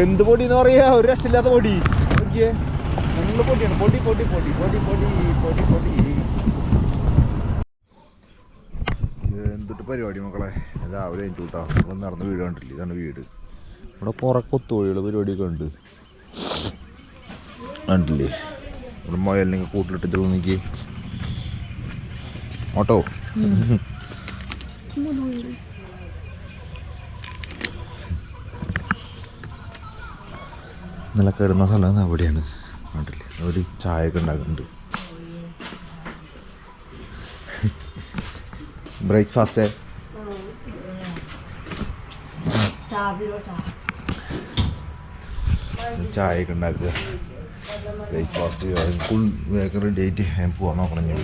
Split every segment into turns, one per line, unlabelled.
എന്ത് പൊടി എന്ന് പറയാ? ഒരു രക്ഷമില്ലാത്ത പൊടി. നോക്കിയേ. നല്ല പൊടിയാണ്. പൊടി പൊടി പൊടി പൊടി പൊടി പൊടി പൊടി. എന്തിട്ട് പരിപാടി മക്കളെ. രാവിലെ എനിക്ക് കൂട്ടാ. നമ്മൾ നടന്ന് വീട് കണ്ടില്ല ഇതാണ് വീട്. ഇവിടെ പുറക്കൊത്തുവഴിയുള്ള പരിപാടിയൊക്കെ ഉണ്ട്. കണ്ടില്ലേ? ഇവിടെ മുയലിനെ കൂട്ടിലിട്ട് തോന്നിക്ക് ഓട്ടോ? ഇന്നലെ കിടന്ന സ്ഥലം അവിടെയാണ്. കണ്ടില്ലേ? ഒരു ചായ ഒക്കെ ഉണ്ടാക്കുന്നുണ്ട്. ബ്രേക്ക്ഫാസ്റ്റ്? ചായ ഒക്കെ ഉണ്ടാക്കുക. ബ്രേക്ക്ഫാസ്റ്റ് ഫുൾ ബേക്കറി ഡേറ്റ് ഞാൻ പോകാൻ നോക്കണം ഞാൻ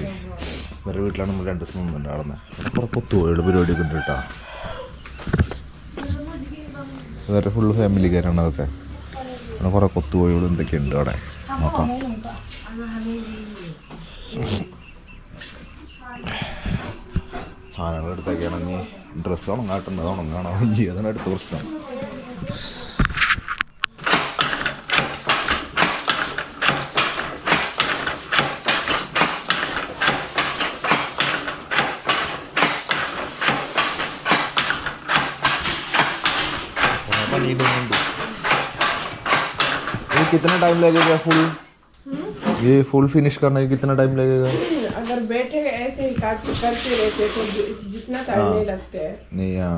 വേറെ വീട്ടിലാണ് നമ്മൾ രണ്ട് ദിവസം നിന്നുണ്ട് അവിടെ നിന്ന് കുറേ കൊത്തുപോയുടെ പരിപാടിയൊക്കെ ഉണ്ട് കേട്ടോ. വേറെ ഫുള്ള് ഫാമിലിക്കാരാണ് അതൊക്കെ. അവിടെ കുറേ കൊത്തുപോയോട് എന്തൊക്കെയുണ്ട് അവിടെ? നോക്കാം. സാധനങ്ങൾ എടുത്തൊക്കെയാണെങ്കിൽ ഡ്രസ്സ് ഉണങ്ങാട്ടുന്നത് ഉണങ്ങാണോ ഈ അതിനടുത്ത് പ്രശ്നം. कितना टाइम लगेगा फुल ये फुल फिनिश करने में कितना टाइम लगेगा
अगर बैठे ऐसे ही काट करते रहते तो जि- जितना टाइम
हाँ।
नहीं लगते है
नहीं हाँ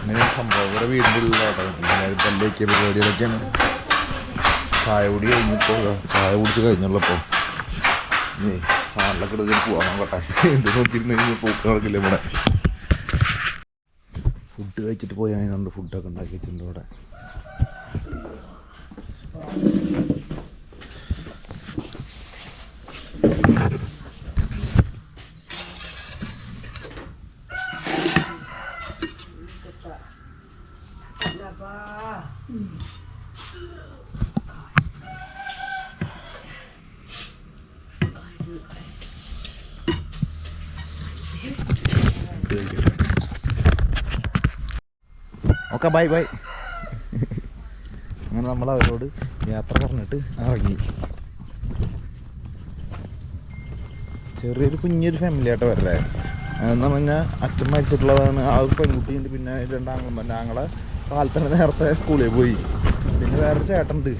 അങ്ങനെ സംഭവം ഇവിടെ വീടിൻ്റെ ഉള്ളിലോട്ടോ എല്ലാവരും പല്ലേക്ക് പരിപാടികളൊക്കെയാണ് ചായ കുടി കഴിഞ്ഞപ്പോൾ ചായ കുടിച്ച് കഴിഞ്ഞുള്ളപ്പോൾ ചാനലൊക്കെ എടുത്ത് എന്ത് നോക്കിയിരുന്ന് ഇവിടെ ഫുഡ് കഴിച്ചിട്ട് പോയാൽ ഫുഡൊക്കെ ഉണ്ടാക്കി വെച്ചിട്ടുണ്ട് ഇവിടെ ഓക്കെ ബൈ ബൈ അങ്ങനെ നമ്മൾ അവരോട് യാത്ര പറഞ്ഞിട്ട് ഇറങ്ങി. ചെറിയൊരു കുഞ്ഞൊരു ഫാമിലി ആയിട്ട് വരല്ലേ? എന്ന് പറഞ്ഞാൽ അച്ഛൻ മരിച്ചിട്ടുള്ളതാണ് ആ ഒരു പെൺകുട്ടിയുണ്ട് പിന്നെ രണ്ടാങ്ങളെ ആങ്ങളെ കാലത്തന്നെ നേരത്തെ സ്കൂളിൽ പോയി. പിന്നെ വേറൊരു ചേട്ടനുണ്ട്.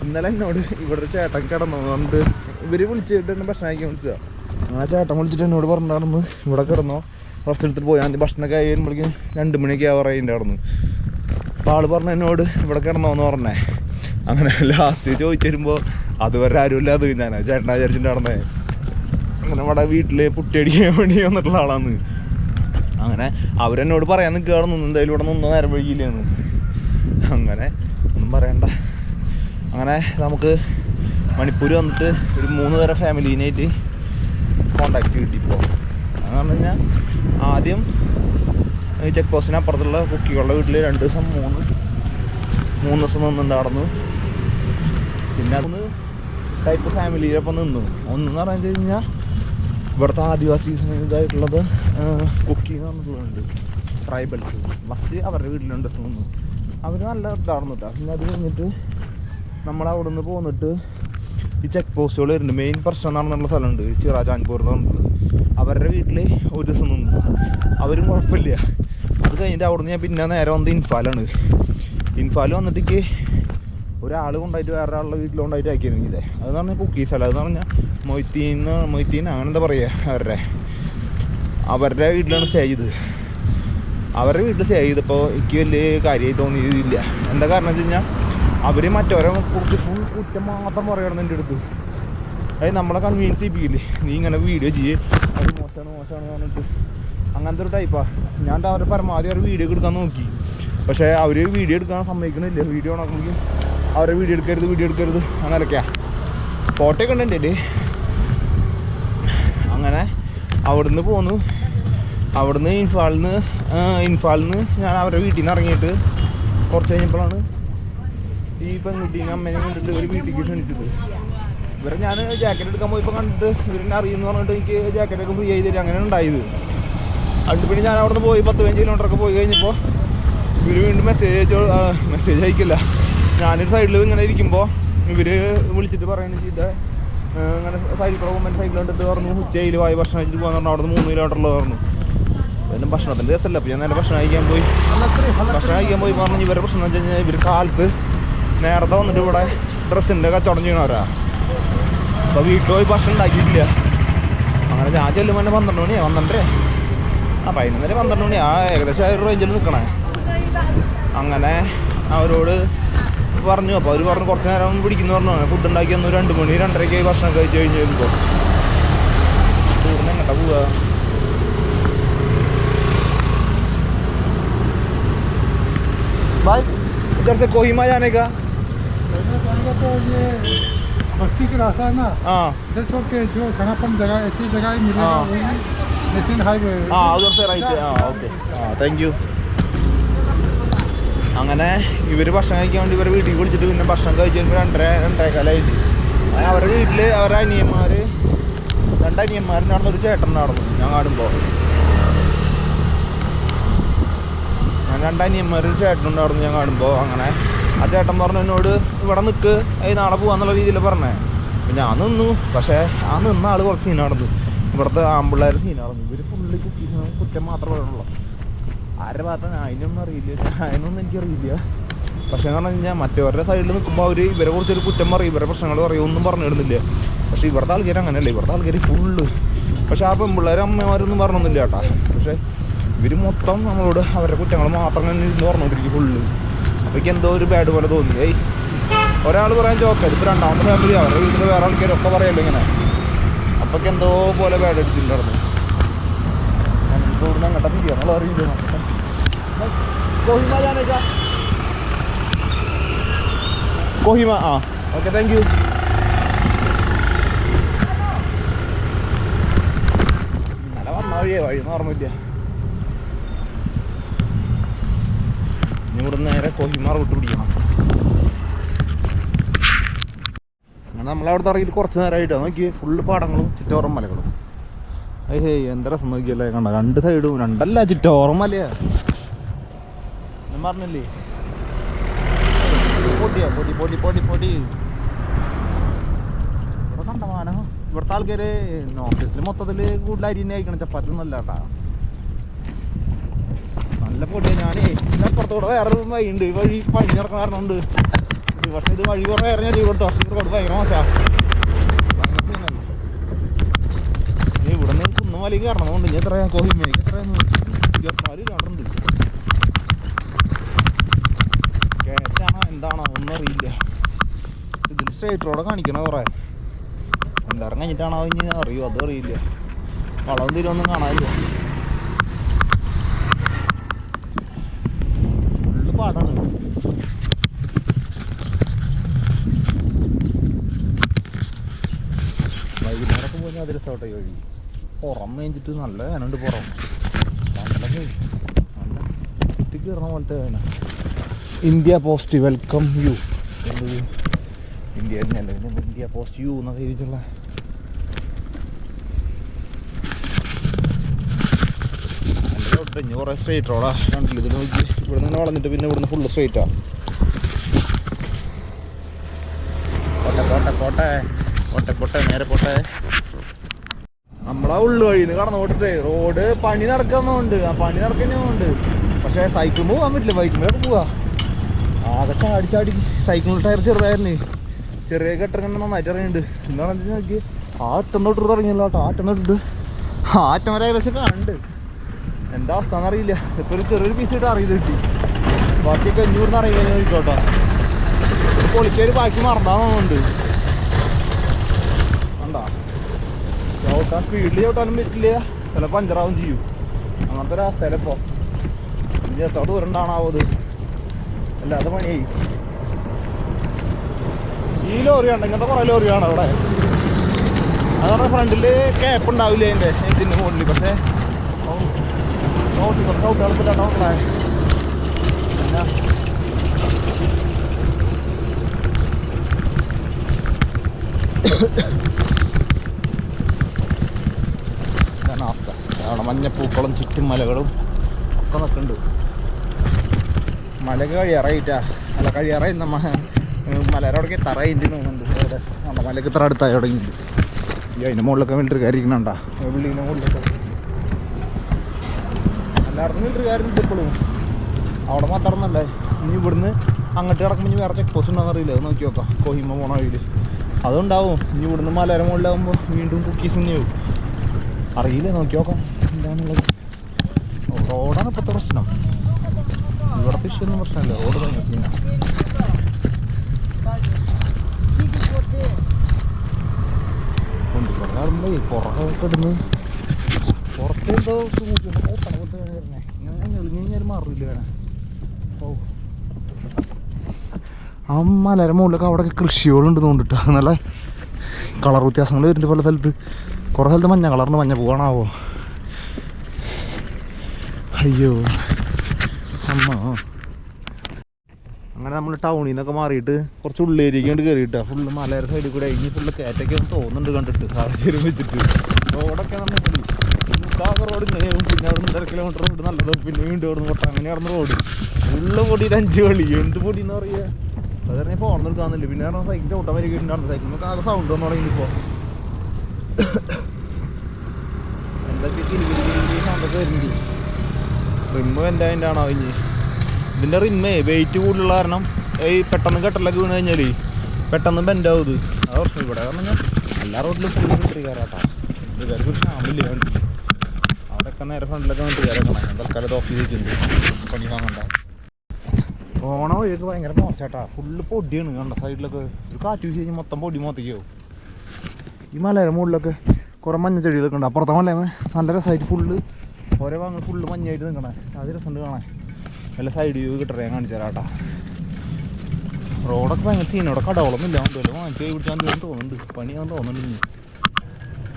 ഇന്നലെ എന്നോട് ഇവിടെ ഒരു ചേട്ടൻ കിടന്നുകൊണ്ട് ഇവർ വിളിച്ചിട്ട് എന്നെ ഭക്ഷണം കഴിക്കാൻ വിളിച്ചതാണ് അങ്ങനെ ചേട്ടൻ വിളിച്ചിട്ട് എന്നോട് പറഞ്ഞിട്ടുണ്ടായിരുന്നു ഇവിടെ കിടന്നോ. റെസ്റ്റ് എടുത്തിട്ട് പോയാൽ മതി ഭക്ഷണമൊക്കെ കഴിയുമ്പോഴേക്കും രണ്ട് മണിയൊക്കെ ആവറേണ്ടായിരുന്നു അപ്പോൾ ആൾ പറഞ്ഞു എന്നോട് ഇവിടെ കിടന്നോന്ന് പറഞ്ഞേ. അങ്ങനെ ലാസ്റ്റ് ചോദിച്ചു വരുമ്പോൾ അതുവരെ ആരുമില്ല അത് ഞാൻ ചേട്ടനാ വിചാരിച്ചിട്ട് നടന്നേ. അങ്ങനെ ഇവിടെ വീട്ടിൽ പുട്ടിയടിക്കാൻ വേണ്ടി വന്നിട്ടുള്ള ആളാണ് അങ്ങനെ അവരെന്നോട് പറയാൻ നിൽക്കുകയാണ് നിന്ന് എന്തായാലും ഇവിടെ നിന്ന് നേരം വഴിയില്ലെന്ന് അങ്ങനെ ഒന്നും പറയണ്ട. അങ്ങനെ നമുക്ക് മണിപ്പൂർ വന്നിട്ട് ഒരു മൂന്ന് തരം ഫാമിലീനായിട്ട് കോണ്ടാക്ട് കിട്ടി ഇപ്പോൾ അതെന്ന് പറഞ്ഞു കഴിഞ്ഞാൽ ആദ്യം ഈ ചെക്ക് പോസ്റ്റിന് അപ്പുറത്തുള്ള കുക്കികളുടെ വീട്ടിൽ രണ്ട് ദിവസം മൂന്ന് മൂന്ന് ദിവസം നിന്നുണ്ടായിരുന്നു പിന്നെ അതൊന്ന് ടൈപ്പ് ഫാമിലിയിലൊപ്പം നിന്നു. ഒന്നെന്ന് പറഞ്ഞു കഴിഞ്ഞാൽ ഇവിടുത്തെ ആദിവാസീസ് ഇതായിട്ടുള്ളത് കുക്കി എന്ന് പറഞ്ഞിട്ടുള്ളതുണ്ട് ട്രൈബൽസ് ഫസ്റ്റ് അവരുടെ വീട്ടിലുണ്ട് നിന്നു. അവർ നല്ല ഇതാണെന്ന് കേട്ടോ പിന്നെ അത് കഴിഞ്ഞിട്ട് നമ്മൾ അവിടെ നിന്ന് പോന്നിട്ട് ഈ ചെക്ക് പോസ്റ്റുകൾ വരുന്നുണ്ട്. മെയിൻ പ്രശ്നം നടന്നുള്ള സ്ഥലമുണ്ട്. ചിറാജാൻപൂർ എന്ന് പറഞ്ഞിട്ട് അവരുടെ വീട്ടിൽ ഒരു ദിവസം നിന്നു. അവരും കുഴപ്പമില്ല. അത് കഴിഞ്ഞിട്ട് അവിടെ നിന്ന് ഞാൻ പിന്നെ നേരെ വന്നത് ഇൻഫാലാണ് ഇൻഫാൽ വന്നിട്ടേക്ക് ഒരാൾ കൊണ്ടായിട്ട് വേറെ ആളുടെ വീട്ടിൽ കൊണ്ടായിട്ട് ആക്കിയിരുന്നു ഇതേ. അതെന്ന് പറഞ്ഞാൽ കുക്കീസ് അല്ല. അതെന്ന് പറഞ്ഞാൽ മൊയ്ത്തീന്ന് മൊയ്ത്തീൻ അങ്ങനെ എന്താ പറയുക അവരുടെ. അവരുടെ വീട്ടിലാണ് സ്റ്റേ ചെയ്തത്. അവരുടെ വീട്ടിൽ സ്റ്റേ ചെയ്തപ്പോൾ എനിക്ക് വലിയ കാര്യമായി തോന്നിയില്ല എന്താ കാരണം വെച്ച് കഴിഞ്ഞാൽ അവർ മറ്റവരെ കുറിച്ച് ഫുൾ കുറ്റം മാത്രം പറയണം എന്റെ അടുത്ത്. അതായത് നമ്മളെ കൺവീൻസ് ചെയ്യിപ്പിക്കില്ലേ നീ ഇങ്ങനെ വീഡിയോ ചെയ്യേ. അത് മോശമാണ് മോശമാണ് പറഞ്ഞിട്ട്. അങ്ങനത്തെ ഒരു ടൈപ്പാ ഞാൻ അവരെ പരമാവധി അവരെ വീഡിയോ എടുക്കാൻ നോക്കി. പക്ഷേ അവർ വീഡിയോ എടുക്കാൻ സമ്മതിക്കണില്ല. വീഡിയോ ഉണക്കുമ്പോൾ അവരെ വീഡിയോ എടുക്കരുത് വീഡിയോ എടുക്കരുത്. അങ്ങനെയൊക്കെയാ. ഫോട്ടോ ഒക്കെ ഉണ്ടേ അങ്ങനെ അവിടുന്ന് പോന്നു. അവിടുന്ന് ഇൻഫാളിൽ നിന്ന് ഇൻഫാളിൽ നിന്ന് ഞാൻ അവരുടെ വീട്ടിൽ നിന്ന് ഇറങ്ങിയിട്ട് കുറച്ച് കഴിഞ്ഞപ്പോഴാണ് ഈ പെൺകുട്ടീനെ അമ്മേനെ കണ്ടിട്ട് ഒരു വീട്ടിലേക്ക് ക്ഷണിച്ചത്. ഇവരെ ഞാൻ ജാക്കറ്റ് എടുക്കാൻ പോയപ്പോൾ കണ്ടിട്ട് ഇവരെന്നെ അറിയുമെന്ന് പറഞ്ഞിട്ട് എനിക്ക് ജാക്കറ്റ് ഒക്കെ ഫ്രീ ആയി തരും. അങ്ങനെ ഉണ്ടായത്. അതുകൊണ്ട് പിന്നെ ഞാൻ അവിടെ നിന്ന് പോയി പത്ത് പതിനഞ്ച് കിലോമീറ്റർ ഒക്കെ പോയി കഴിഞ്ഞപ്പോൾ ഇവർ വീണ്ടും മെസ്സേജ് അയച്ചോ. മെസ്സേജ് അയക്കില്ല. ഞാനൊരു സൈഡിൽ ഇങ്ങനെ ഇരിക്കുമ്പോൾ ഇവർ വിളിച്ചിട്ട് പറയുന്നത് ചെയ്ത അങ്ങനെ സൈഡിൽ കൂടെ പോകുമ്പോൾ സൈഡിൽ കണ്ടിട്ട് പറഞ്ഞു ഉച്ചയിൽ വായി ഭക്ഷണം കഴിച്ചിട്ട് പോകാൻ പറഞ്ഞു. അവിടെ നിന്ന് മൂന്ന് കിലോമീറ്ററിൽ പറഞ്ഞു. പിന്നെ ഭക്ഷണത്തിന്റെ രസമല്ല. അപ്പോൾ ഞാൻ നേരെ ഭക്ഷണം കഴിക്കാൻ പോയി. ഭക്ഷണം കഴിക്കാൻ പോയി പറഞ്ഞു ഇവരുടെ പ്രശ്നം എന്ന് വെച്ച് കഴിഞ്ഞാൽ ഇവർ കാലത്ത് നേരത്തെ വന്നിട്ട് ഇവിടെ ഡ്രസ്സിന്റെ കച്ചവടം ചെയ്യണവരാ. അപ്പോൾ വീട്ടിൽ പോയി ഭക്ഷണം ഉണ്ടാക്കിയിട്ടില്ല അങ്ങനെ ഞാൻ ചെല്ലുമ്പോൾ തന്നെ പന്ത്രണ്ട് മണിയാ പന്ത്രണ്ടര ആ പതിനൊന്നര പന്ത്രണ്ട് മണിയാ ആ ഏകദേശം ആ ഒരു റേഞ്ചിൽ നിൽക്കണേ അങ്ങനെ അവരോട് പറഞ്ഞു അപ്പോൾ അവർ പറഞ്ഞു കുറച്ച് നേരം പിടിക്കുന്നു പറഞ്ഞു ഫുഡ് ഉണ്ടാക്കി ഒന്ന് രണ്ട് മണി രണ്ടരയ്ക്ക് ഭക്ഷണം കഴിച്ച് കഴിഞ്ഞ് വരുമ്പോൾ ടൂറിന് എങ്ങോട്ടാ പോവുക भाई इधर से कोहिमा जाने का
पहले जाएंगे तो ये बस्ती का रास्ता है ना
हाँ
इधर छोड़ के जो सनापन जगह ऐसी जगह ही मिलेगा
हाँ।
वही नेशनल हाईवे
ആ ഉദർ സെ റൈറ്റ് ആ ഓക്കെ ആ താങ്ക് യു അങ്ങനെ ഇവർ ഭക്ഷണം കഴിക്കാൻ വേണ്ടി ഇവരെ വീട്ടിൽ വിളിച്ചിട്ട് പിന്നെ ഭക്ഷണം കഴിച്ച് വരുമ്പോൾ രണ്ടര രണ്ടേക്കാലായിട്ട് അങ്ങനെ അവരുടെ വീട്ടിൽ അവരുടെ അനിയന്മാർ രണ്ട് അനിയന്മാരിൻ്റെ അവിടെ ഒരു ചേട്ടൻ നടന്നു ഞാൻ കാണുമ്പോൾ ഞാൻ രണ്ട് അനിയന്മാർ ഒരു ചേട്ടൻ ഉണ്ടായിരുന്നു ഞാൻ കാണുമ്പോൾ അങ്ങനെ ആ ചേട്ടൻ പറഞ്ഞു എന്നോട് ഇവിടെ നിൽക്ക് ഏയ് നാളെ പോകാന്നുള്ള രീതിയിൽ പറഞ്ഞേ. അപ്പം ഞാൻ നിന്നു. പക്ഷേ ആ നിന്ന ആൾ കുറച്ച് സീൻ നടന്നു. ഇവിടുത്തെ ആമ്പിള്ളേർ സീൻ നടന്നു. ഇവർ ഫുള്ള് കുക്കീസ് കുറ്റം മാത്രമേ പറയുള്ളൂ ആരുടെ ഭാഗത്ത്? അതിനൊന്നും അറിയില്ല. അതിനൊന്നും എനിക്കറിയില്ല. പക്ഷേ എന്ന് പറഞ്ഞു കഴിഞ്ഞാൽ മറ്റവരുടെ സൈഡിൽ നിൽക്കുമ്പോൾ അവർ ഇവരെ കുറിച്ചൊരു കുറ്റം പറയും. ഇവരെ പ്രശ്നങ്ങൾ പറയും. ഒന്നും പറഞ്ഞു ഇടുന്നില്ല പക്ഷേ ഇവിടുത്തെ ആൾക്കാർ അങ്ങനെയല്ല? ഇവിടുത്തെ ആൾക്കാർ ഫുള്ള് പക്ഷേ ആ പെൺപിള്ളേരെ അമ്മമാരൊന്നും പറഞ്ഞൊന്നുമില്ല കേട്ടാ. പക്ഷേ ഇവർ മൊത്തം നമ്മളോട് അവരുടെ കുറ്റങ്ങൾ മാത്രം തന്നെ ഇരുന്ന് പറഞ്ഞുകൊണ്ടിരിക്കും ഫുള്ള് അപ്പോഴേക്ക് എന്തോ ഒരു ബാഡ് പോലെ തോന്നി. ഏയ് ഒരാൾ പറയാൻ ചോക്കാം ഇപ്പോൾ രണ്ടാമത്തെ ഫാമിലി അവരുടെ വീട്ടിൽ വേറെ ആൾക്കാരൊക്കെ പറയല്ലോ ഇങ്ങനെ. അപ്പൊക്കെ എന്തോ പോലെ ബാഡ് അടിച്ചിട്ടുണ്ടായിരുന്നു നമുക്ക് അറിയില്ല? കൊഹിമ ആ. ഓക്കെ താങ്ക് യു ഇന്നലെ വന്ന വഴിയേ വഴിയൊന്നും ഓർമ്മയില്ല ഇനി ഇവിടുന്ന് നേരെ കൊഹിമാർ വിട്ട് പിടിക്കണം. അങ്ങനെ നമ്മളവിടുത്തെ ഇറങ്ങിയിട്ട് കുറച്ച് നേരമായിട്ടാ നോക്കി ഫുള്ള് പാടങ്ങളും ചുറ്റോറം മലകളും. ഏയ് എന്താ രസം നോക്കിയല്ലേ? കണ്ട? രണ്ട് സൈഡും രണ്ടല്ല ചുറ്റോറം മലയാ. ഞാൻ പറഞ്ഞില്ലേ? പൊട്ടിയാ പൊട്ടി പൊട്ടി പൊട്ടി പൊട്ടി ഇവിടെ കണ്ടമാനം ഇവിടുത്തെ ആൾക്കാര് നോർത്ത് മൊത്തത്തിൽ കൂടുതൽ കഴിക്കണം ചപ്പാത്തി ഒന്നും അല്ല കേട്ടാ. നല്ല പൊടിയാ ഞാനേ. അപ്പുറത്തൂടെ വേറെ വഴിയുണ്ട്. ഈ വഴി പണി നടക്കണ കാരണം ഉണ്ട് ഇത് പക്ഷേ ഇത് വഴി കുറേ ഇറങ്ങിയാൽ ചെയ്ത് കൊടുത്തു. പക്ഷേ ഇവിടെ ഭയങ്കര മോശാ. ഇനി ഇവിടെ നിന്ന് കുന്നും മലയും കാരണമുണ്ട് ഇനി എത്രയാ കോഹിമേക്ക് എത്രയാന്ന് ഇരുപത്തിനാല് കിലോമീറ്റർ ഉണ്ട്. കയറ്റാണോ എന്താണോ? ഒന്നും ഇതിൽ സ്ട്രേറ്റ് റോഡ് കാണിക്കണ കുറേ? എന്താ കഴിഞ്ഞിട്ടാണോ ഇനി അറിയോ? അതും അറിയില്ല. വളവും തിരിവൊന്നും കാണാനില്ല. രസമായിട്ടേ വഴി പുറം മേഞ്ഞിട്ട് നല്ല വേനുണ്ട് പുറം. നല്ല നല്ല കുത്തി കയറണ പോലത്തെ വേന. India post welcome you. എന്തത് ഇന്ത്യ തന്നെയല്ല ഇന്ത്യ പോസ്റ്റ് യു എന്നൊക്കെ എഴുതിയിട്ടുള്ള ഇനി കുറേ സ്ട്രേറ്റ് റോഡാ കണ്ടില്ല? ഇതിൽ നോക്കി ഇവിടെ നിന്ന് വളർന്നിട്ട് പിന്നെ ഇവിടുന്ന് ഫുള്ള് സ്ട്രേറ്റാ പോട്ടെ പോട്ടെ പോട്ടെ. പോട്ടെ പോട്ടെ നേരെ പോട്ടെ. നമ്മളാ ഉള്ളു വഴിന്ന് കടന്നു പോട്ടിട്ടേ റോഡ് പണി നടക്കുന്നുണ്ട്. ആ പണി നടക്കുന്നുണ്ട്. പക്ഷെ സൈക്കിൾ പോകാൻ പറ്റില്ല. ബൈക്കിൽ പോവാ. ആകെ ചാടിച്ചാടി ചാടി. സൈക്കിൾ ടയർ ചെറുതായിരുന്നു. ചെറിയ കെട്ടിറങ്ങനെ നന്നായിട്ട് ഇറങ്ങിയിട്ടുണ്ട്. എന്താണെന്ന് നോക്കി ആ തൊട്ട് തുടങ്ങിയല്ലോ കേട്ടോ. ആറ്റം തൊട്ടിട്ട്. ആ വരെ ഏകദേശം കാണുന്നുണ്ട്. എന്താ അവസ്ഥ എന്നറിയില്ല. ഇപ്പൊ ഒരു ചെറിയൊരു പീസ് ഇട്ട് അറിയത് കിട്ടി. ബാക്കിയൊക്കെ അഞ്ഞൂറിന് അറിയാൻ ചോദിക്കോട്ടോ പൊളിക്കൊരു ബാക്കി മറന്നാന്നുണ്ട് കണ്ടാ ചവിട്ടാൻ സ്പീഡിൽ ചവിട്ടാനും പറ്റില്ല. ചില പഞ്ചറാവും ചെയ്യും. അങ്ങനത്തെ ഒരു അവസ്ഥ ഇപ്പൊ ഇനി എത്ര ദൂരം അത് അല്ലാതെ പണിയായി. ഈ ലോറി ഉണ്ട് ഇങ്ങനത്തെ കുറേ ലോറിയാണ് അവിടെ. അതവിടെ ഫ്രണ്ടിൽ ക്യാപ്പ് ഉണ്ടാവില്ല അതിന്റെ? ഇതിന്റെ മുകളിൽ പക്ഷേ ചവിട്ടി കുറച്ച് ചവിട്ടി എളുപ്പമില്ലാട്ടോ പിന്നെ ഇതാണ് അവസ്ഥ അവിടെ മഞ്ഞപ്പൂക്കളും ചുറ്റും മലകളും ഒക്കെ നിൽക്കുന്നുണ്ട്. മല കഴിയാറായിട്ടാ അല്ല കഴിയാറായി നമ്മ മലയോടൊക്കെ തറയിന്റെ തോന്നുന്നുണ്ട്. ഏകദേശം നമ്മുടെ മലക്ക് ഇത്ര അടുത്തായി തുടങ്ങിയിട്ടുണ്ട്. ഈ അതിന്റെ മുകളിലൊക്കെ മിലിറ്ററി കയറിയിരിക്കണണ്ടാ ബിൽഡിങ്ങിന്റെ മുകളിലൊക്കെ. എല്ലായിടത്തും മിലിറ്ററി കയറുന്നുണ്ട് ഇപ്പോഴും അവിടെ മാത്രമൊന്നല്ലേ ഇനി ഇവിടുന്ന് അങ്ങോട്ട് കിടക്കുമ്പോൾ ഇനി വേറെ ചെക്ക് പോസ്റ്റ് ഉണ്ടോന്ന് അറിയില്ല. അത് നോക്കി നോക്കാം. കോഹിമ പോണ വഴിയിൽ അതുണ്ടാവും. ഇനി ഇവിടുന്ന് മലയുടെ മുകളിലാകുമ്പോൾ വീണ്ടും കുക്കീസ് തന്നെയാവും അറിയില്ല നോക്കി നോക്കാം. എന്താണെന്നുള്ളത് റോഡാണ് ഇപ്പോഴത്തെ പ്രശ്നം. ഇവിടുത്തെ ഇഷ്യൂ പ്രശ്നമില്ല. റോഡ് ഭയങ്കര സീനാണ് കാണുമ്പോഴേ പുറകൊക്കെ ഇടുന്ന് വരണേ ഇങ്ങനെ ഞെളിഞ്ഞ് മാറില്ല വേണേ ഓ. ആ മലര മുകളിലൊക്കെ അവിടെയൊക്കെ കൃഷികളുണ്ട് തോണ്ടിട്ട്. നല്ല കളർ വ്യത്യാസങ്ങൾ വരുന്നുണ്ട് പല സ്ഥലത്ത്. കുറേ സ്ഥലത്ത് മഞ്ഞ കളറിന് മഞ്ഞ പോവാണാവോ? അയ്യോ. അമ്മ. അങ്ങനെ നമ്മൾ ടൗണിൽ നിന്നൊക്കെ മാറിയിട്ട് കുറച്ച് ഉള്ളേരിക്ക് കൊണ്ട് കയറിയിട്ടാ ഫുള്ള് മലയുടെ സൈഡിൽ കൂടെ ഇനി ഫുള്ള് കയറ്റൊക്കെ തോന്നുന്നുണ്ട് കണ്ടിട്ട്. സാഹചര്യം വെച്ചിട്ട്. റോഡൊക്കെ നമ്മൾ മുക്കാക്ക റോഡ് ഇങ്ങനെയാവും പിന്നെ അവിടെ നിന്ന് കിലോമീറ്റർ റോഡ് നല്ലത്. പിന്നെ വീണ്ടും അവിടെ നിന്ന് അങ്ങനെ അവിടെ റോഡ് ഉള്ള പൊടിയിൽ അഞ്ച് കളി എന്ത് പൊടി എന്ന് പറയുക അത് പറഞ്ഞാൽ ഫോൺ എടുക്കാന്നില്ല. പിന്നെ പറഞ്ഞാൽ സൈക്കിൾ ഓട്ടം വരെ ഉണ്ടായിരുന്നു സൈക്കിളിനൊക്കെ ആകെ സൗണ്ട് വന്നു തുടങ്ങി ഇപ്പോൾ എന്തൊക്കെ സൗണ്ടൊക്കെ വരുന്നുണ്ട്. റിമ്മ് എന്റെ ആണോ? ഇനി. ഇതിന്റെ റിമ്മേ വെയിറ്റ് കൂടുതലുള്ള കാരണം ഈ പെട്ടെന്ന് കെട്ടലൊക്കെ വീണ് കഴിഞ്ഞാൽ പെട്ടെന്ന് ബെൻഡാവും ഇത്. അത് പ്രശ്നം ഇവിടെ. കാരണം എല്ലാ റോഡിലും ഫുള്ള് കിട്ടി. കയറാട്ടാ ഇതുകാർക്ക് ഒരു ക്ഷാമില്ല വണ്ടി അവിടെയൊക്കെ നേരെ ഫ്രണ്ടിലൊക്കെ വണ്ടി കയറക്കണം ഞാൻ തൽക്കാലം ഇത് ഓഫ് വെച്ചിട്ടുണ്ട് പണി വാങ്ങണ്ട പോണ വഴിയൊക്കെ ഭയങ്കര മോശമാട്ടാ ഫുള്ള് പൊടിയാണ് കണ്ട സൈഡിലൊക്കെ ഒരു കാറ്റ് വീശി കഴിഞ്ഞാൽ മൊത്തം പൊടി മൊത്തയ്ക്കാവും ഈ മലയുടെ മുകളിലൊക്കെ കുറേ മഞ്ഞ ചെടികളൊക്കെ ഉണ്ട്. അപ്പുറത്തെ മല നല്ല രസമായിട്ട് ഫുള്ള് ഓരോ ഭാഗങ്ങൾ ഫുള്ള് മഞ്ഞായിട്ട് നിൽക്കണേ അത് രസമുണ്ട് കാണാൻ. നല്ല സൈഡ് വ്യൂ കിട്ടറേ ഞാൻ കാണിച്ചു കേട്ടോ റോഡൊക്കെ ഭയങ്കര സീൻ ഇവിടെ കടകളൊന്നും ഇല്ല. എന്തെങ്കിലും വാങ്ങിച്ച് പിടിച്ചാൽ എന്തെങ്കിലും തോന്നുന്നുണ്ട്. പണിയാന്ന് തോന്നുന്നുണ്ട് ഇനി.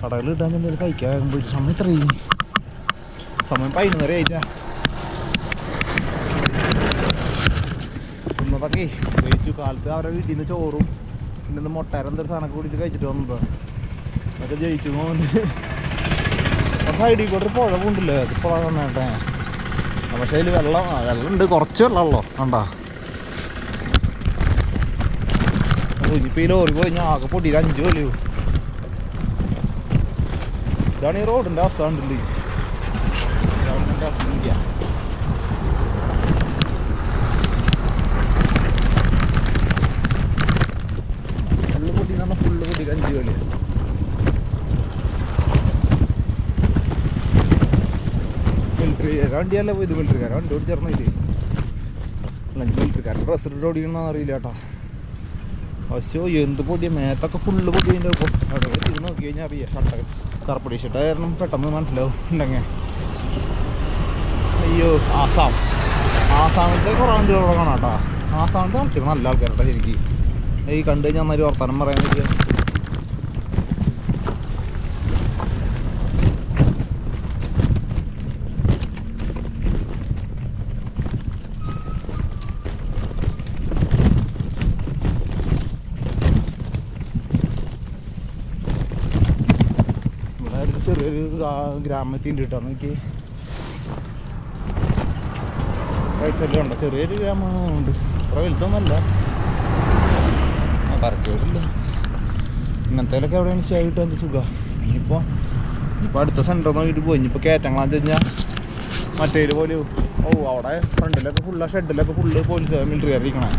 കടകൾ കിട്ടാൻ എന്തെങ്കിലും കഴിക്കാൻ പോയിട്ട് സമയം ഇത്രയും സമയം പതിനൊന്നര ആയിട്ടാ. ഇന്നതൊക്കെ കഴിച്ചു. കാലത്ത് അവരുടെ വീട്ടിൽ നിന്ന് ചോറും പിന്നെ മുട്ടേരം എന്തൊരു സാധനമൊക്കെ കൂടിയിട്ട് കഴിച്ചിട്ട് വന്നതാ. അതൊക്കെ ജയിച്ചു തോന്നുന്നുണ്ട്. സൈഡിൽ കൂടെ ഒരു പുഴ കൊണ്ടില്ലേ? അത് പുഴ വന്നേട്ടെ പക്ഷേ അതിൽ വെള്ളം വെള്ളം ഉണ്ട് കുറച്ച് വെള്ളമല്ലോ കണ്ടാ? ഇനിയിപ്പോൾ ഈ ലോറി ഞാൻ ആകെ പൊടിയിൽ അഞ്ച് വലിയോ ഇതാണ് ഈ റോഡിന്റെ അവസ്ഥ ഇന്ത്യ ഫുള്ള് പൊടി എന്ന് ഫുള്ള് പൊടിയിൽ അഞ്ച് കൊല്ലം. വണ്ടിയല്ല ഇത് മിലിറ്ററിക്കാരൻ വണ്ടി ഓടിച്ചേർന്നില്ലേ അഞ്ച് മിലിറ്ററിക്കാരൻ ഡ്രസ് ഇട്ട് ഓടിക്കണമെന്ന് അറിയില്ല കേട്ടോ. പക്ഷോ എന്ത് പൊടിയ? മേത്തൊക്കെ ഫുള്ള് പൊടി അതിന്റെ ഇപ്പോൾ അവിടെ തിരിഞ്ഞ് നോക്കി കഴിഞ്ഞാൽ അറിയാം. ഷർട്ടൊക്കെ കറുപ്പടി ഷർട്ട് കാരണം പെട്ടെന്ന് മനസ്സിലാവും ഉണ്ടെങ്കിൽ അയ്യോ ആസാം. ആസാമിലത്തെ കുറേ വണ്ടികൾ ഇവിടെ കാണാം കേട്ടോ. ആസാമിലത്തെ നല്ല ആൾക്കാരുടെ ശരിക്കും. ഈ കണ്ടു കഴിഞ്ഞാൽ നന്നായി വർത്തമാനം പറയാൻ പറ്റിയ ഇവിടെ ഒരു ചെറിയൊരു ഗ്രാ- ഗ്രാമത്തിൽ നോക്കി. നോക്കി കഴിച്ചല്ലോ ചെറിയൊരു ഗ്രാമമുണ്ട് അത്ര വലുതൊന്നുമല്ല. ആ കറക്റ്റില്ല ഇങ്ങനത്തേലൊക്കെ എവിടെയാണ് സ്റ്റേ എന്ത് സുഖം ഇനിയിപ്പോൾ ഇനിയിപ്പോൾ അടുത്ത സെന്റർ നോക്കിയിട്ട് പോയി. ഇനിയിപ്പോൾ കയറ്റങ്ങളാന്ന് വെച്ച് കഴിഞ്ഞാൽ മറ്റേത് പോലെ ഓ അവിടെ ഫ്രണ്ടിലൊക്കെ ഫുള്ള് ഷെഡിലൊക്കെ ഫുള്ള് പോലീസ് മിലിറ്ററി അറിയിക്കണേ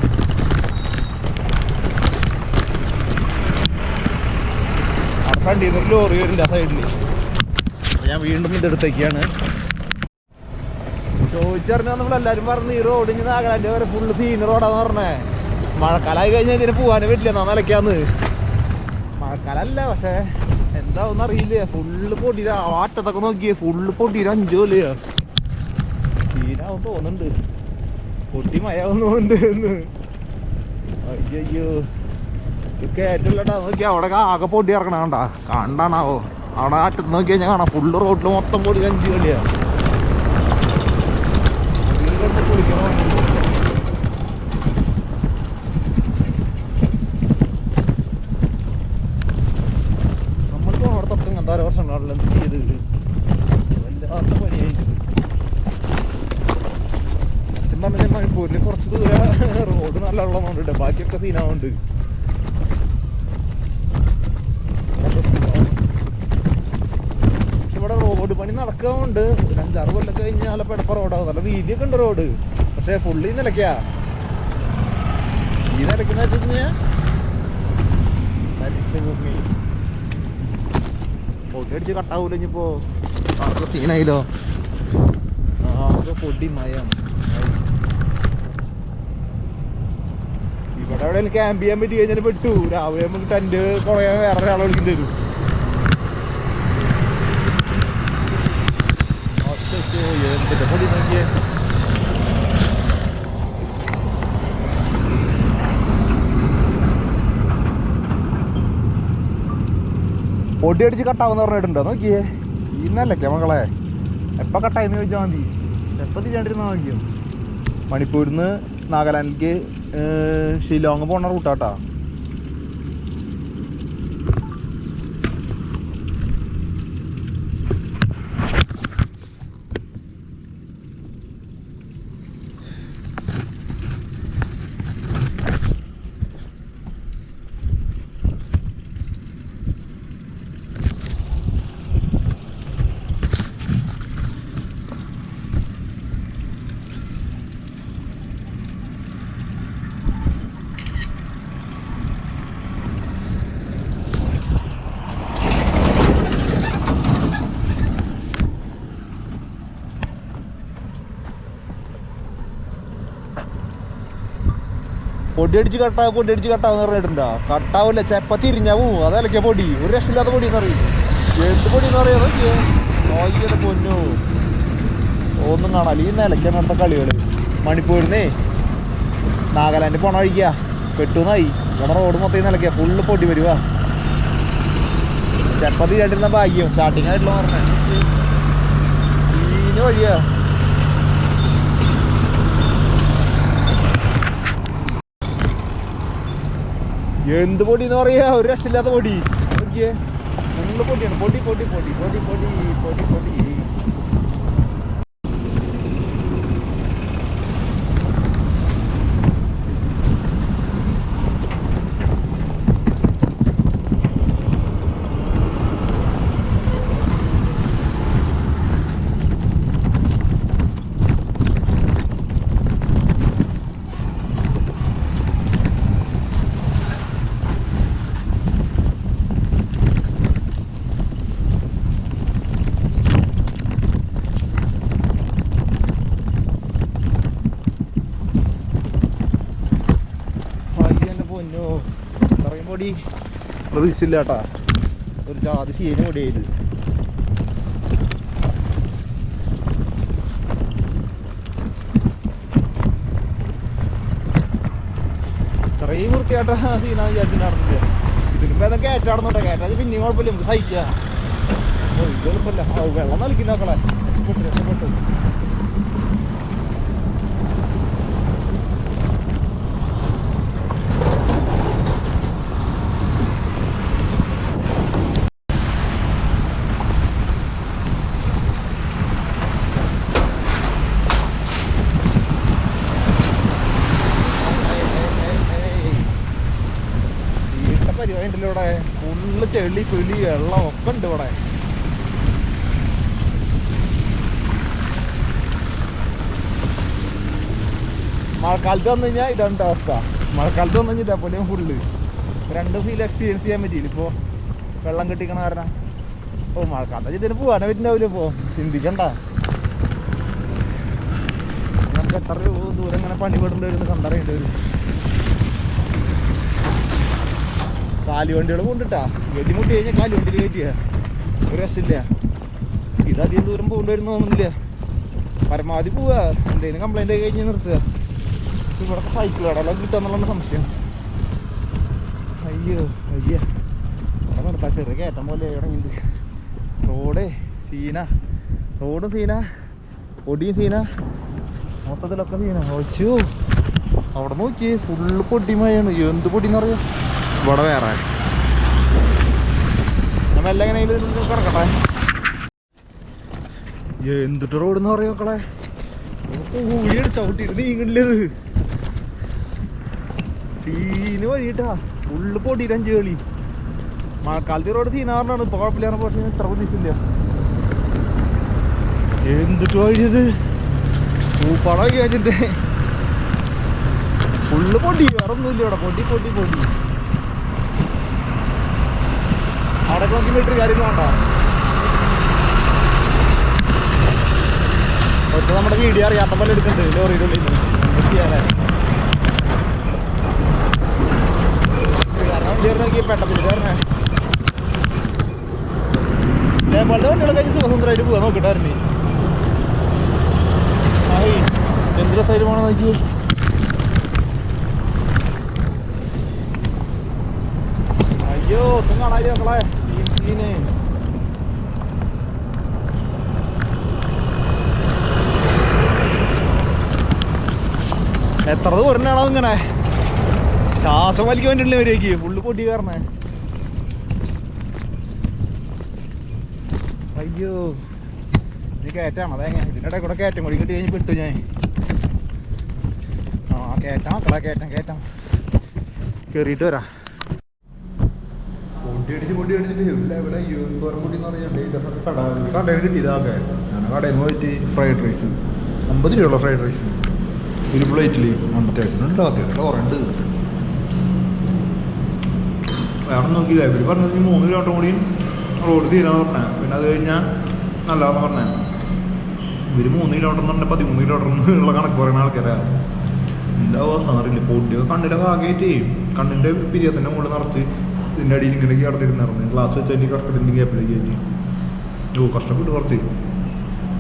അവിടെ ഒരു ലോറി വരില്ല സൈഡിൽ ഞാൻ വീണ്ടും ഇതെടുത്തേക്കാണ് ചോദിച്ചറിഞ്ഞാൽ നമ്മളെല്ലാരും പറഞ്ഞു ഈ റോഡ് ഇങ്ങനെ വരെ ഫുള്ള് സീന റോഡാന്ന് പറഞ്ഞേ. മഴക്കാലമായി കഴിഞ്ഞാൽ ഇതിന് പോകാനേ പറ്റില്ല എന്നാ നിലയ്ക്കാന്ന്. മഴക്കാലല്ല പക്ഷേ ഒന്നും അറിയില്ല? ഫുള്ള് പൊടിയില ആട്ടത്തൊക്കെ നോക്കിയേ ഫുള്ള് പൊടിയില അഞ്ചു കൊല്ലയാ സീനാവും തോന്നുന്നുണ്ട് പൊട്ടി മയാവും തോന്നുന്നുണ്ട് അയ്യോ കയറ്റില്ലട്ടാ നോക്കിയാ അവിടെ ആകെ പൊടി ഇറക്കണ കണ്ടാ. കണ്ടാണാവോ? അവിടെ അറ്റത്ത് നോക്കിയാൽ ഞാൻ കാണാം. ഫുള്ള് റോഡിൽ മൊത്തം കൂടി അഞ്ച് കളിയാണ് നമ്മളിപ്പോ അവിടത്തൊക്കെ ഇങ്ങനത്തെ വർഷം കുറച്ച് ദൂരം റോഡ് നല്ല ഉള്ളതുകൊണ്ട് ബാക്കിയൊക്കെ സീനാവുന്നുണ്ട് നല്ല പെടപ്പ റോഡാവും നല്ല വീതിയൊക്കെ ഉണ്ട് റോഡ്. പക്ഷെ പുള്ളി നിലയ്ക്കാ. ഈ നിലയ്ക്കുന്ന വെച്ച് കഴിഞ്ഞാ ഭൂമി പൊടി അടിച്ച് കട്ടാവൂല ഇനിയിപ്പോ? സീനായില്ലോ. ആകെ പൊടി മയം. ഇവിടെ എവിടെയെങ്കിലും ക്യാമ്പ് ചെയ്യാൻ പറ്റി കഴിഞ്ഞാൽ പെട്ടു. രാവിലെ നമുക്ക് ടെന്റ് കുറയാൻ വേറെ ഒരാളെ വിളിക്കേണ്ടി വരും. അച്ചോ, എന്തിന്റെ പൊടി നോക്കിയേ പൊടി അടിച്ച് കട്ടാവുന്ന പറഞ്ഞിട്ടുണ്ടോ? നോക്കിയേ. ഇന്നല്ലേ മകളെ എപ്പോൾ കട്ടായെന്ന് ചോദിച്ചാൽ മതി. എപ്പോൾ തിരിയാണ്ടിരുന്നാൽ നോക്കിയോ മണിപ്പൂരിൽ നിന്ന് നാഗാലാൻഡിലേക്ക് ഷിലോങ് പോണ റൂട്ടാട്ടാ. പൊടി അടിച്ച് കട്ടാവ് പൊടി അടിച്ച് കട്ടാവെന്ന് പറഞ്ഞിട്ടുണ്ടോ കട്ടാവില്ല ചപ്പത്തി ഇരിഞ്ഞാവും അതല്ലേ പൊടി. ഒരു രക്ഷമില്ലാത്ത പൊടി എന്ന് പറയും. എന്ത് പൊടി എന്ന് പറയാ നോക്കിയുടെ പൊന്നു. ഒന്നും കാണാല്ല. ഈ നിലയ്ക്കാണ് അടുത്ത കളികൾ. മണിപ്പൂരിന്നേ നാഗാലാൻഡ് പോണ വഴിക്കാ. പെട്ടുന്നായി. ഇവിടെ റോഡ് മൊത്തം നിലയ്ക്ക. ഫുള്ള് പൊടി വരുക. ചപ്പത്തി തിരിയാണ്ടിരുന്ന ഭാഗ്യം. സ്റ്റാർട്ടിങ് ആയിട്ടുള്ള പറഞ്ഞേ വഴിയാ. എന്ത് പൊടി എന്ന് പറയാ? ഒരു രക്ഷയില്ലാത്ത പൊടി. നോക്കിയേ. നല്ല പൊടിയാണ്. പൊടി പൊടി പൊടി പൊടി പൊടി പൊടി പൊടി അയ്യോ എന്റെ പൊന്നോ ഇത്രയും പൊടി പ്രതീക്ഷിച്ചില്ല കേട്ടാ ഒരു ജാതി ശീലം പൊടിയായത് ഇത്രയും വൃത്തിയായിട്ടാ സീനാ വിചാരിച്ചിട്ടുണ്ടായിരുന്നില്ല. ഇതിലും ഭേദം കയറ്റാടുന്നുണ്ടോ കയറ്റാത് പിന്നെയും കുഴപ്പമില്ല. നമുക്ക് സഹിക്കാം. ഓ വെള്ളം നൽകി നോക്കളെ രക്ഷപ്പെട്ടു രക്ഷപ്പെട്ടു ഈട്ട പരിപാടി ഉണ്ടല്ലോ ഇവിടെ ഫുള്ള് ചെളി പുലി വെള്ളം ഒക്കെ ഉണ്ട് ഇവിടെ. മഴക്കാലത്ത് വന്നു കഴിഞ്ഞാൽ ഇതാണ് അവസ്ഥ. മഴക്കാലത്ത് വന്നു കഴിഞ്ഞാൽ ഇതേപോലെ ഫുള്ള് രണ്ട് ഫീൽ എക്സ്പീരിയൻസ് ചെയ്യാൻ പറ്റിയില്ല ഇപ്പോൾ വെള്ളം കിട്ടിക്കണ കാരണം. ഓ മഴക്കാലത്ത് ഇതിന് പോകാനേ പറ്റുണ്ടാവില്ല ഇപ്പോൾ ചിന്തിക്കണ്ട. നമുക്ക് എത്ര ദൂരം ഇങ്ങനെ പണി പെടേണ്ടി വരും കണ്ടറിയേണ്ടി വരും. കാലുവണ്ടികൾ കൊണ്ടിട്ടാ. ഗതിമുട്ടി കഴിഞ്ഞാൽ കാലുവണ്ടിയിൽ കയറ്റിയ. ഒരു രക്ഷമില്ല ഇത് അധികം ദൂരം പോകേണ്ടി തോന്നുന്നില്ല? പരമാവധി പോവുക എന്തെങ്കിലും കംപ്ലൈന്റ് കഴിഞ്ഞ് നിർത്തുക. ഇവിടെ സൈക്കിൾ കടകളൊക്കെ കിട്ടാന്നുള്ള സംശയം. അയ്യോ അയ്യ. ഇവിടെ നിർത്താം ചെറിയ കയറ്റം പോലെ ഇടങ്ങിണ്ട് റോഡേ സീന. റോഡും സീന. പൊടിയും സീന. മൊത്തത്തിലൊക്കെ സീന. ഓശോ അവിടെ നോക്കി ഫുള്ള് പൊടിമയാണ് എന്ത് പൊടിന്ന് പറയാ ഇവിടെ വേറെ. എന്തിട്ട് റോഡ് എന്ന് പറയും മക്കളെ? ചവിട്ടിട്ട് നീങ്ങണില്ലത്. സീന് വഴിയിട്ടാ. ഫുള്ള് പൊടിയിട്ട് അഞ്ച് കളി. മഴക്കാലത്ത് റോഡ് സീനാറിനാണ് ഇപ്പൊ കുഴപ്പമില്ലാന്ന് പക്ഷേ ഇത്ര പ്രതീക്ഷയില്ല. എന്തിട്ട് വഴിയത്? പൂപ്പാടം ഫുള്ള് പൊടി. വേറെ ഒന്നുമില്ല ഇവിടെ. പൊടി പൊടി പൊടി. അവിടെ നോക്കി മീറ്റർ കാര്യങ്ങളുണ്ടോ ഒറ്റ നമ്മുടെ വീഡിയോ അറിയാത്ത പോലെ എടുക്കുന്നുണ്ട്. ലോറിയുടെ ഉള്ളിൽ ചെയ്യാനാ? നോക്കി പെട്ടപ്പില്ല കയറണേ ഇതേപോലത്തെ വണ്ടികളെ സുഖസുന്ദരമായിട്ട് പോവാൻ നോക്കിട്ടായിരുന്നു. ആയി. എന്ത് രസമായിട്ട് പോകണം നോക്കി അയ്യോ ഒന്നും കാണാതി മക്കളെ സീൻ സീന് എത്ര ദൂരനാണോ ഇങ്ങനെ ശ്വാസം വലിക്കാൻ വേണ്ടിയിട്ടില്ല ഇവരേക്ക് ഫുള്ള് പൊടി കാരണേ അയ്യോ ഇത് കയറ്റാണ് അതെങ്ങനെ ഇതിന്റെ കൂടെ കയറ്റം കൂടി കിട്ടി കഴിഞ്ഞ് പെട്ടു ഞാൻ. ആ കയറ്റാം. മക്കളെ കയറ്റാം കയറ്റാം. കയറിയിട്ട് വരാം. പൊടി അടിച്ച് പൊടി അടിച്ചിട്ട് ഞാൻ കടയിൽ നിന്ന് പോയിട്ട് ഫ്രൈഡ് റൈസ് അമ്പത് രൂപയുള്ള ഫ്രൈഡ് റൈസ് ഒരു പ്ലേറ്റിൽ അത്യാവശ്യം ഉണ്ട് അത്യാവശ്യം കുറണ്ട് വേറെ നോക്കിയില്ല. ഇവർ പറഞ്ഞത് ഇനി മൂന്ന് കിലോമീറ്റർ കൂടിയും റോഡ് തീരാന്ന് പിന്നെ അത് കഴിഞ്ഞാൽ നല്ലതാന്ന് പറഞ്ഞ. ഇവർ മൂന്ന് കിലോമീറ്റർ എന്ന് പറഞ്ഞാൽ പതിമൂന്ന് കിലോമീറ്റർ ഉള്ള കണക്ക് പറയുന്ന ആൾക്കാരാണ് എന്താ അവസ്ഥ അറിയില്ല കണ്ണിന്റെ ഭാഗമായിട്ട് കണ്ണിന്റെ പിരിയത്തിന്റെ മുകളിൽ നിറച്ച് ഇതിന്റെ അടിയിൽ ഇങ്ങനെ കിടത്തിരുന്നായിരുന്നു ഗ്ലാസ് വെച്ച് കറക്റ്റ് ഇതിന്റെ ഗ്യാപ്പിലേക്ക് കയറ്റി. ഓ കഷ്ടപ്പെട്ട് കുറച്ച്.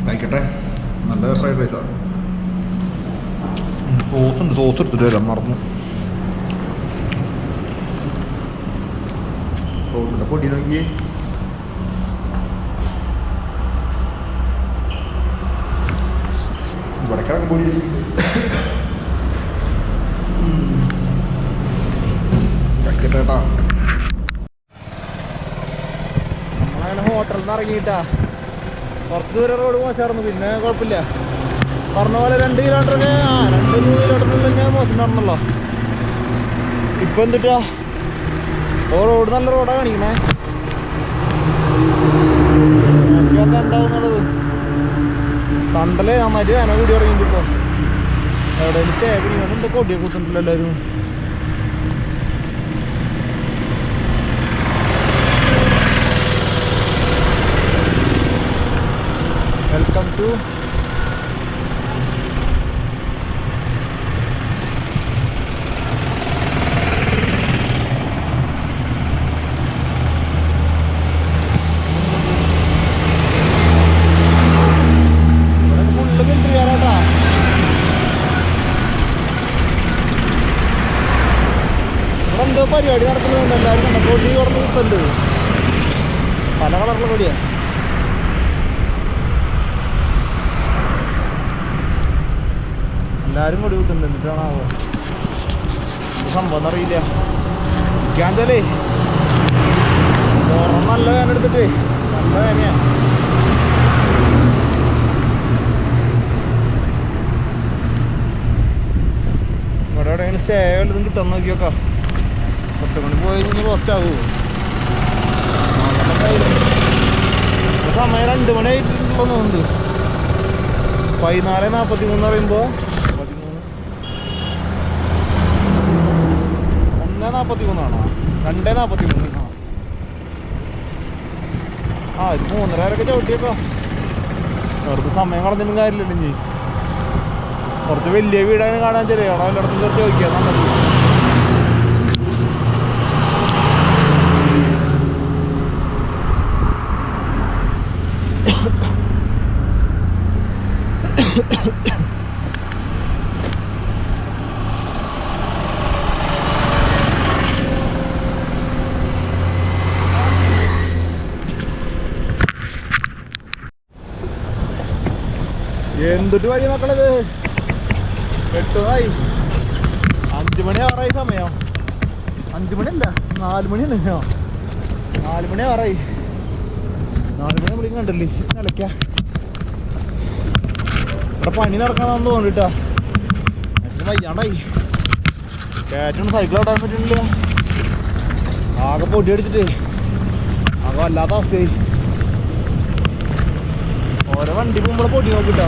കഴിക്കട്ടെ നല്ല ഫ്രൈഡ് റൈസാണ് സോസ് ഉണ്ട് സോസ് എടുത്തിട്ട് വരാം മറന്നു റോഡിന്റെ പൊടി നോക്കിയേ ഇവിടെ കിടക്കും പൊടി കഴിക്കട്ടെ കേട്ടാ നമ്മളങ്ങനെ ഹോട്ടലിൽ നിന്ന് ഇറങ്ങിയിട്ടാ. കുറച്ച് ദൂരം റോഡ് മോശമായിരുന്നു പിന്നെ കുഴപ്പമില്ല. പറഞ്ഞ പോലെ രണ്ട് കിലോമീറ്ററൊക്കെ ആ രണ്ട് മൂന്ന് കിലോമീറ്ററിലൊക്കെ മോശം നടന്നല്ലോ ഇപ്പൊ എന്തിട്ടാ? ഓ റോഡ് നല്ല റോഡാ കാണിക്കണേ. വണ്ടിയൊക്കെ എന്താവുന്നുള്ളത് തണ്ടല്ലേ മറ്റു വേന കൂടി തുടങ്ങിയത് എവിടെ ചെയ്യുന്നത് എന്താ കൊടിയൊക്കെ കുത്തുന്നുണ്ടല്ലോ എല്ലാവരും? വെൽക്കം ടു ഇവിടെ ഫുള്ള് മിലിറ്ററി കാരാട്ടാ ഇവിടെ എന്തോ പരിപാടി നടക്കുന്നുണ്ട് എല്ലാവരും കണ്ടോ കൊടി കൊടുത്ത് കുത്തുണ്ട് പല കളറിലുള്ള കൊടിയാ എല്ലാരും കൊടി കുത്തുന്നുണ്ട് എന്നിട്ടാണാവോ എന്ത് സംഭവം എന്നറിയില്ല ഇരിക്കാഞ്ചാലേ പുറം നല്ല വേന എടുത്തിട്ട്. നല്ല വേനയാ ഇവിടെ എവിടെയെങ്കിലും സ്റ്റേ വല്ലതും കിട്ടാൻ നോക്കി നോക്കാം കുറച്ചും കൂടി പോയി കഴിഞ്ഞാൽ കുറച്ചാവൂ സമയം രണ്ട് മണി തോന്നുന്നുണ്ട്. പതിനാല് നാൽപ്പത്തി മൂന്ന് പറയുമ്പോൾ പതിമൂന്ന് ഒന്ന് നാൽപ്പത്തി മൂന്നാണോ രണ്ട് നാൽപ്പത്തി മൂന്ന് ആ ഇത് മൂന്നര വരെയൊക്കെ ചവിട്ടിയപ്പോ വെറുതെ സമയം കളഞ്ഞിട്ടും കാര്യമില്ല ഇനി. കുറച്ച് വലിയ വീടാണ് കാണാൻ ചെറിയ അവിടെ എല്ലായിടത്തും കുറച്ച് ചോദിക്കാൻ നല്ലത് എന്തിട്ട് വഴി മക്കളത്? എട്ടുമായി അഞ്ചു മണി ആറായി സമയം. അഞ്ചു മണി അല്ല നാല് മണിയാണ്. ആ നാല് മണി ആറായി. നാല് മണി വിളിക്കും കണ്ടല്ലേ നിലയ്ക്ക ഇവിടെ പണി നടക്കാന്നാന്ന് തോന്നിട്ടാ. വയ്യാണ്ടായി. കയറ്റണം സൈക്കിൾ ഓടാൻ പറ്റുന്നില്ല ആകെ പൊടി അടിച്ചിട്ട്. ആകെ വല്ലാത്ത അവസ്ഥയായി. ഓരോ വണ്ടി പൊടി നോക്കിട്ടോ.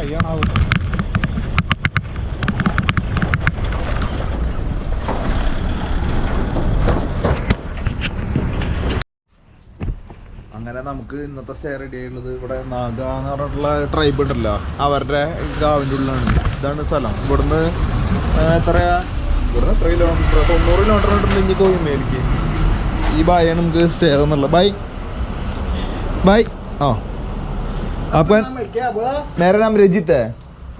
കഴിയാണാവും അങ്ങനെ നമുക്ക് ഇന്നത്തെ സ്റ്റേ റെഡി ഇവിടെ നാഗ എന്ന് പറഞ്ഞിട്ടുള്ള ട്രൈബ് ഉണ്ടല്ലോ. അവരുടെ ഗാവിന്റെ ഉള്ളിലാണ്. ഇതാണ് സ്ഥലം. ഇവിടുന്ന് എത്രയാ? ഇവിടുന്ന് എത്ര കിലോമീറ്റർ തൊണ്ണൂറ് കിലോമീറ്റർ ഉണ്ടെന്ന് ഇനി കോയിമേലേക്ക് ഈ ബായാണ് നമുക്ക് സ്റ്റേ തന്നുള്ളത് ബൈ ബൈ ആ आपका
नाम है क्या बोला
मेरा नाम रजित है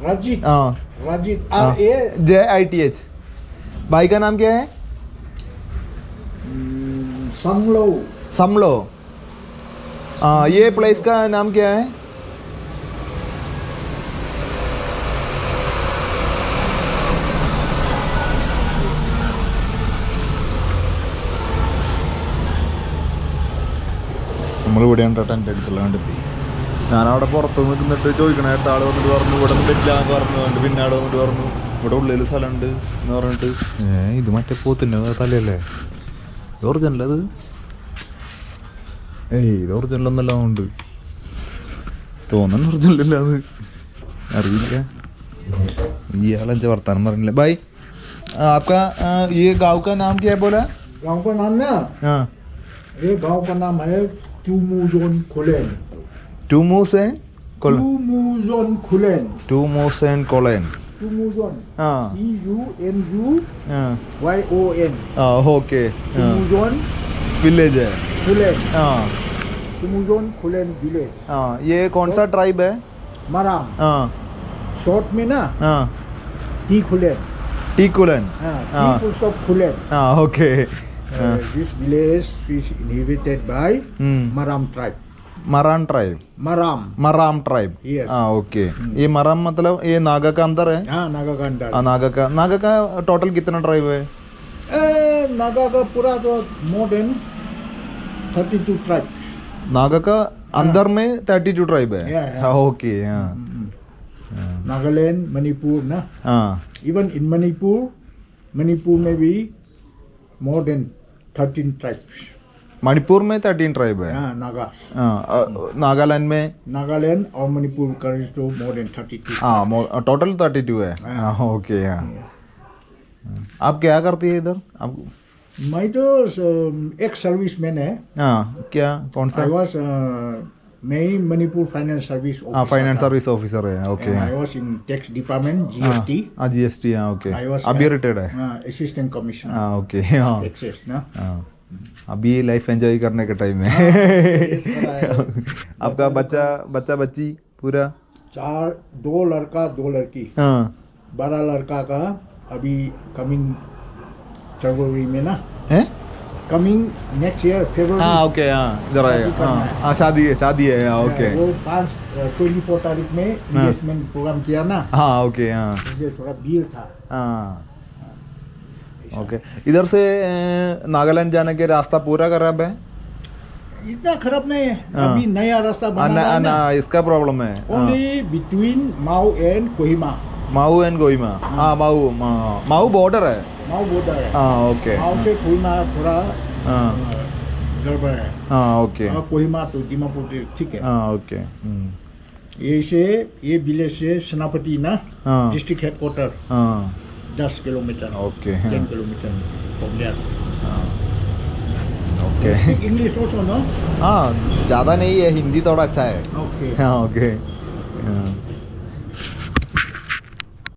रजित
हाँ
रजित
हाँ।
आर ए
जय आई टी एच भाई का नाम क्या है
समलो
समलो हाँ ये प्लेस का नाम क्या है നമ്മൾ ഇവിടെയാണ് ടെൻ്റ് അടിച്ചുള്ള കണ്ടെത്തി ഞാനവിടെ പുറത്ത് നിന്നിട്ട് ചോദിക്കണ നേരത്തെ ആള് വന്നിട്ട് പറഞ്ഞു ഇവിടെ ഒന്നും പറ്റില്ല എന്ന് പറഞ്ഞു എന്നിട്ട് പിന്നെ ആള് വന്നിട്ട് പറഞ്ഞു ഇവിടെ ഉള്ളിൽ സ്ഥലമുണ്ട് എന്ന് പറഞ്ഞിട്ട് ഏ ഇത് മറ്റേ പോത്തിൻ്റെ തലയല്ലേ ഇത് ഒറിജിനൽ അത് ഏയ് ഇത് ഒറിജിനൽ ഒന്നല്ല ഉണ്ട് തോന്നുന്നു ഒറിജിനൽ അല്ല അത് അറിയില്ല ഇയാളെഞ്ച വർത്താനം പറഞ്ഞില്ല ബൈ आपका आ, ये गांव का नाम क्या है बोला
गांव का नाम ना
हाँ
ये गांव का नाम है Tumujon
Kulen. Tumusen? Tumujon Kulen.
Tumusen Kulen.
Tumujon. Ah. T U
M
U
ah. Y O N.
Ah,
okay. Tumujon village
है कुलेन हाँ
तुमुजोन कुलेन विलेज
हाँ ये कौन सा ट्राइब है
मराम
हाँ
शॉर्ट में ना
हाँ
टी खुलेन
टी कुलेन
हाँ टी फुल स्टॉप खुलेन
हाँ okay
Uh, this village is inhabited by
hmm
Maram tribe.
Maram tribe
Maram.
Maram
tribe
हाँ ओके ये मराम मतलब ये नागा का अंदर है?
हाँ नागा का अंदर
हाँ नागा का नागा का टोटल कितना ट्राइब है?
ए, नागा का पूरा तो more than thirty two tribe
Naga का अंदर में थर्टी टू ट्राइब है?
Yeah, yeah.
हाँ ओके हाँ.
नागालैंड मणिपुर ना
हाँ.
इवन इन मणिपुर मणिपुर में भी more than thirteen tribes
Manipur में थर्टीन ट्राइब है?
हाँ नागा
हाँ नागालैंड में?
नागालैंड और मणिपुर करेंगे तो मोर देन थर्टी टू
हाँ टोटल थर्टी टू है।
हाँ।
हाँ ओके हाँ। आप क्या करती है इधर? आप
मैं तो एक सर्विस मैन है।
हाँ क्या? कौन सा?
आई वॉज़ मैं मणिपुर फाइनेंस सर्विस
हाँ फाइनेंस सर्विस ऑफिसर है
okay I was in tax department, GST,
हाँ जी एस टी हाँ ओके अभी रिटायर्ड है
uh, assistant commissioner,
हाँ ओके हाँ
taxes, ना
हाँ अभी लाइफ एंजॉय करने का टाइम है। आपका बच्चा बच्चा बच्ची पूरा?
चार दो लड़का दो लड़की।
हाँ।
बड़ा लड़का का अभी कमिंग फरवरी में ना।
है?
कमिंग नेक्स्ट ईयर
हाँ
फरवरी
ओके हाँ इधर आएगा हाँ।
हाँ।
शादी है शादी है हाँ ओके
वो पाँच ट्वेंटी फोर तारीख में इन्वेस्टमेंट प्रोग्राम किया ना।
हाँ ओके हाँ।
इसलिए थोड़ा भीड़ था।
हाँ। ओके इधर से नागालैंड जाने के रास्ता पूरा खराब है?
इतना खराब नहीं है।
हाँ।
अभी नया रास्ता बना
ना,
है
ना, इसका प्रॉब्लम है। हाँ।
Only between Mao and Kohima
Mao and Kohima हाँ। माऊ मा- माऊ बॉर्डर है।
माओ बॉर्डर है।
हाँ ओके
माओ से कोहिमा थोड़ा
हाँ।
गड़बड़ है।
हाँ ओके
और कोहिमा तो दीमापुर ठीक है।
हाँ ओके हम्म,
ये से ये विलेज से सेनापति ना
हाँ।
डिस्ट्रिक्ट हेडक्वार्टर
हाँ।
दस किलोमीटर।
ओके
टेन
हाँ,
किलोमीटर फ्रॉम देयर
हाँ, ओके
इंग्लिश ऑल्सो नो
हाँ ज़्यादा नहीं है हिंदी थोड़ा अच्छा है।
ओके
हाँ ओके हाँ।